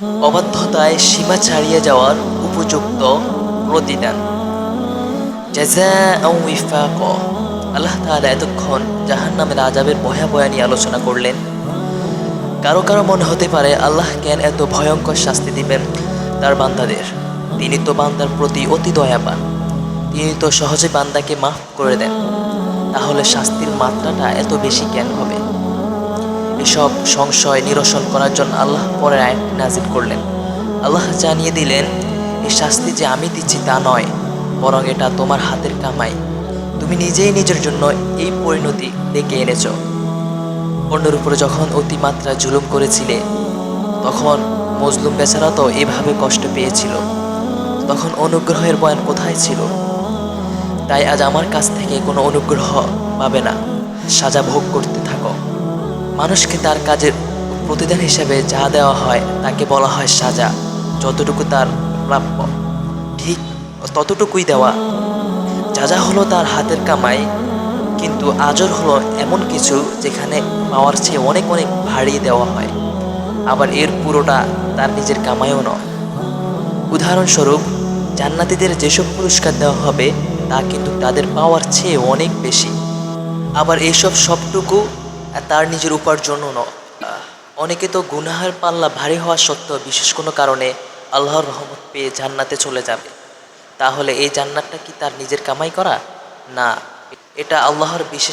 অবাধ্যতায় সীমা ছাড়িয়ে যাওয়ার উপযুক্ত প্রতিদান। আল্লাহ তাআলা এতক্ষণ জাহান্নামের আজাবের ভয়াবয়া নিয়ে আলোচনা করলেন। কারও কারও মনে হতে পারে আল্লাহ কেন এত ভয়ঙ্কর শাস্তি দিবেন তার বান্দাদের। তিনি তো বান্দার প্রতি অতি দয়াবান। তিনি তো সহজে বান্দাকে মাফ করে দেন। তাহলে শাস্তির মাত্রাটা এত বেশি কেন হবে? এসব সংশয় নিরসন করার জন্য আল্লাহ পরে আয়াতটি নাজিল করলেন। আল্লাহ জানিয়ে দিলেন, এই শাস্তি যে আমি দিচ্ছি তা নয়, বরং এটা তোমার হাতের কামাই। তুমি নিজেই নিজের জন্য এই পরিণতি ডেকে এনেছ। অন্যের উপরে যখন অতিমাত্রা জুলুম করেছিলে, তখন মজলুম বেচারা তো এভাবে কষ্ট পেয়েছিল। তখন অনুগ্রহের বয়ান কোথায় ছিল? তাই আজ আমার কাছ থেকে কোনো অনুগ্রহ পাবে না। সাজা ভোগ করতে থাকো। মানুষকে তার কাজের প্রতিদান হিসেবে যা দেওয়া হয় তাকে বলা হয় সাজা, যতটুকু তার প্রাপ্য। ঠিক ততটুকুই দেওয়া। যা যা হলো তার হাতের কামাই, কিন্তু আজর হলো এমন কিছু যেখানে পাওয়ার চেয়ে অনেক অনেক ভারী দেওয়া হয়। আবার এর পুরোটা তার নিজের কামাইও নয়। উদাহরণস্বরূপ, জান্নাতীদের যেসব পুরস্কার দেওয়া হবে, তা কিন্তু তাদের পাওয়ার চেয়ে অনেক বেশি। আবার এইসব সবটুকু তার নিজের উপার্জনও নয় অনেকে তো গুনাহার পাল্লা ভারী হওয়া সত্ত্বেও বিশেষ কোনো কারণে আল্লাহর রহমত পেয়ে জান্নাতে চলে যাবে। তাহলে এই জান্নাতটা কি তার নিজের কামাই করা? না, এটা আল্লাহর বিশেষ